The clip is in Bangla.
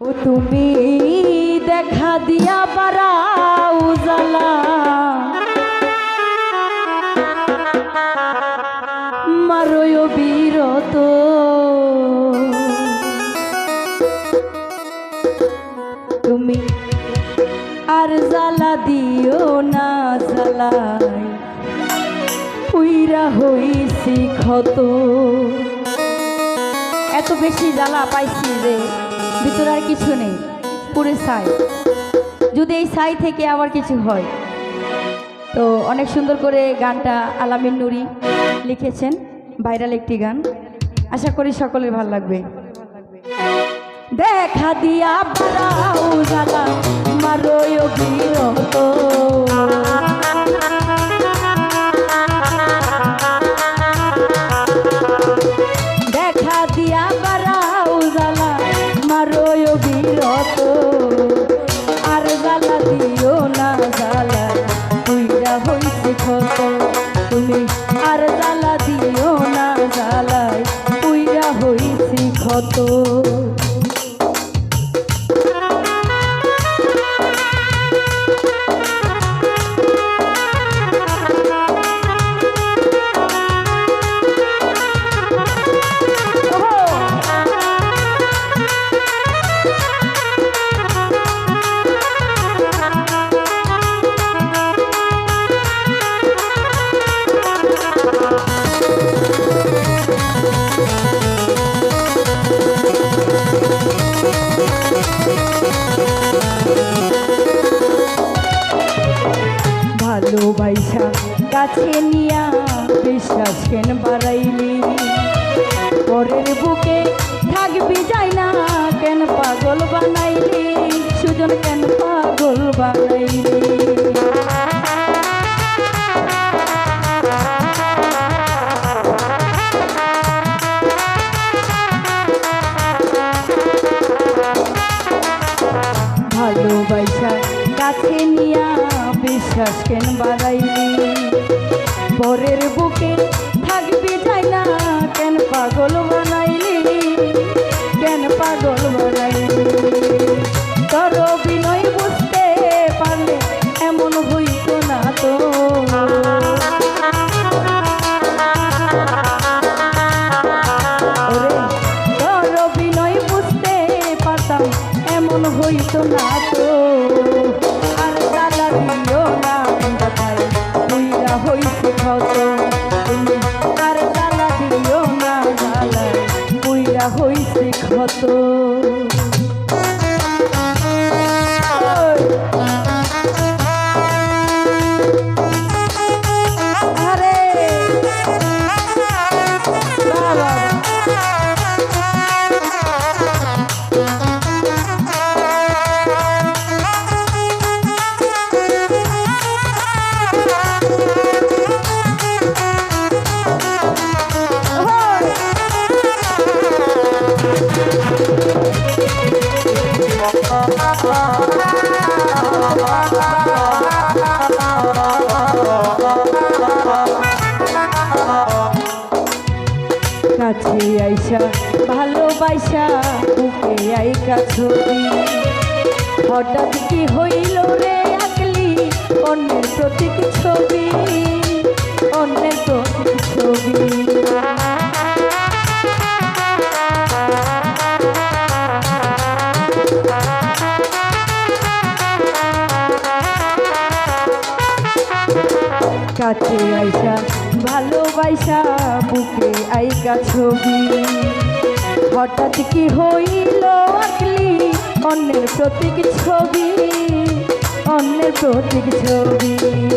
ও তুমি দেখা দিয়া বারাও জ্বালা। মারয় বীরত। তুমি আর জ্বালা দিও না জ্বালাই। পুইরা হইছি ক্ষত। এত বেশি জ্বালা পাইছি যে ভিতরে আর কিছু নেই, পুরে ছাই। যদি এই ছাই থেকে আবার কিছু হয়। তো অনেক সুন্দর করে গানটা আলামিন নুরি লিখেছেন, ভাইরাল একটি গান। আশা করি সকলের ভালো লাগবে। দেখা দিয়া বারাও জ্বালা মারয় বিরত হইছি ক্ষত। তুমি আর জ্বালা দিও না জ্বালায় তুইরা হইছি ক্ষত। ভালোবাসা কাছে নিয়া বিশ্বাস কেন বাড়াইলি? পরের বুকে থাকবি যাই না, কেন পাগল বানাইলি? সুজন কেন পাগল বানাইলি? বিশ্বাস কেন বাড়াইলি পরের বুকে থাকবি যাই না? কেন পাগল বানাইলি কেন পাগল বানাইলি তোর অভিনয় বুঝতে পারলে এমন হইতো না তো। তোর অভিনয় বুঝতে পারতাম এমন হইতো না তো। ক্ষত তুমি আর জ্বালা দিও না ক্ষত। ভালোবাসা বুকে আইকা ছবি। হঠাৎ কি হইল রে আকলি অন্যের প্রতীক ছবি, অন্যের প্রতীক ছবি? কাছে আইসা, ভালোবাসা বুকে আইকা ছবি। হঠাৎ কি হইল আঁকলি? অন্যের প্রতীক ছবি অন্যের প্রতীক ছবি।